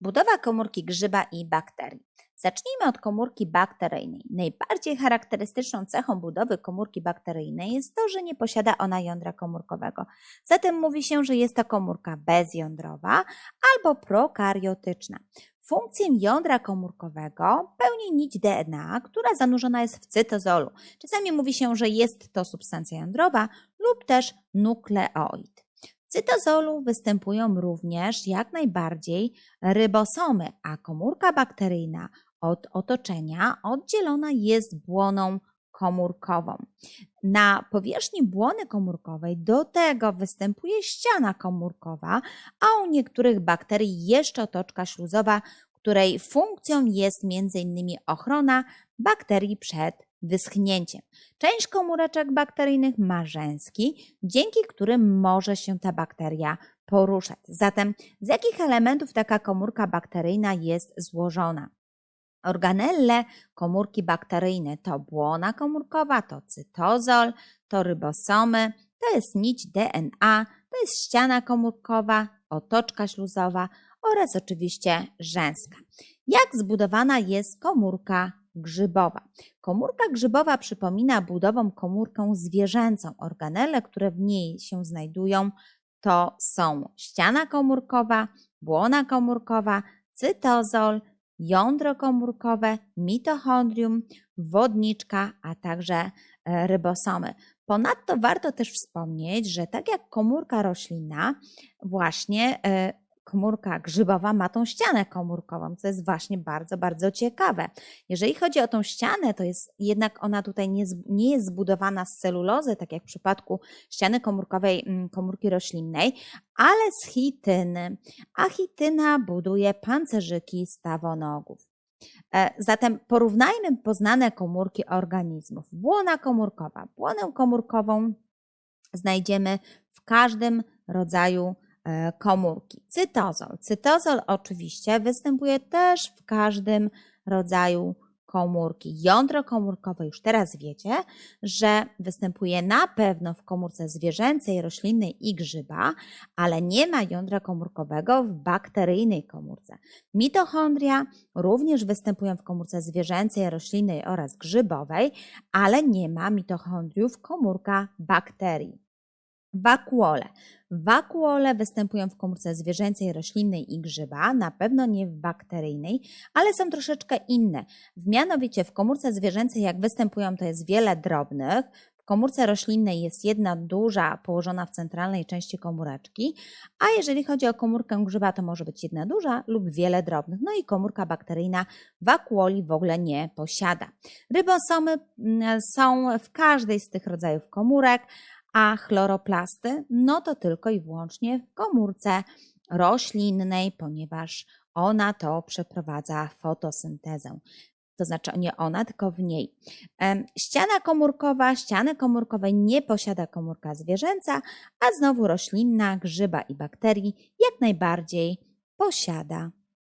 Budowa komórki grzyba i bakterii. Zacznijmy od komórki bakteryjnej. Najbardziej charakterystyczną cechą budowy komórki bakteryjnej jest to, że nie posiada ona jądra komórkowego. Zatem mówi się, że jest to komórka bezjądrowa albo prokariotyczna. Funkcję jądra komórkowego pełni nić DNA, która zanurzona jest w cytozolu. Czasami mówi się, że jest to substancja jądrowa lub też nukleoid. Cytozolu występują również jak najbardziej rybosomy, a komórka bakteryjna od otoczenia oddzielona jest błoną komórkową. Na powierzchni błony komórkowej do tego występuje ściana komórkowa, a u niektórych bakterii jeszcze otoczka śluzowa, której funkcją jest m.in. ochrona bakterii przed wyschnięciem. Część komóreczek bakteryjnych ma rzęski, dzięki którym może się ta bakteria poruszać. Zatem z jakich elementów taka komórka bakteryjna jest złożona? Organelle komórki bakteryjne to błona komórkowa, to cytozol, to rybosomy, to jest nić DNA, to jest ściana komórkowa, otoczka śluzowa oraz oczywiście rzęska. Jak zbudowana jest komórka grzybowa? Komórka grzybowa przypomina budową komórkę zwierzęcą. Organele, które w niej się znajdują, to są ściana komórkowa, błona komórkowa, cytozol, jądro komórkowe, mitochondrium, wodniczka, a także e, rybosomy. Ponadto warto też wspomnieć, że tak jak komórka roślinna, właśnie e, komórka grzybowa ma tą ścianę komórkową, co jest właśnie bardzo, bardzo ciekawe. Jeżeli chodzi o tą ścianę, to jest jednak ona tutaj nie, nie jest zbudowana z celulozy, tak jak w przypadku ściany komórkowej mm, komórki roślinnej, ale z chityny a chityna buduje pancerzyki stawonogów. E, Zatem porównajmy poznane komórki organizmów. Błona komórkowa. Błonę komórkową znajdziemy w każdym rodzaju komórki. Cytozol. Cytozol oczywiście występuje też w każdym rodzaju komórki. Jądro komórkowe już teraz wiecie, że występuje na pewno w komórce zwierzęcej, roślinnej i grzyba, ale nie ma jądra komórkowego w bakteryjnej komórce. Mitochondria również występują w komórce zwierzęcej, roślinnej oraz grzybowej, ale nie ma mitochondriów komórka bakterii. Wakuole. Wakuole występują w komórce zwierzęcej, roślinnej i grzyba, na pewno nie w bakteryjnej, ale są troszeczkę inne. Mianowicie w komórce zwierzęcej, jak występują, to jest wiele drobnych. W komórce roślinnej jest jedna duża położona w centralnej części komóreczki, a jeżeli chodzi o komórkę grzyba, to może być jedna duża lub wiele drobnych. No i komórka bakteryjna wakuoli w ogóle nie posiada. Rybosomy mm, są w każdej z tych rodzajów komórek, a chloroplasty, no to tylko i wyłącznie w komórce roślinnej, ponieważ ona to przeprowadza fotosyntezę. To znaczy nie ona, tylko w niej. Ściana komórkowa, ściany komórkowej nie posiada komórka zwierzęca, a znowu roślinna, grzyba i bakterii jak najbardziej posiada.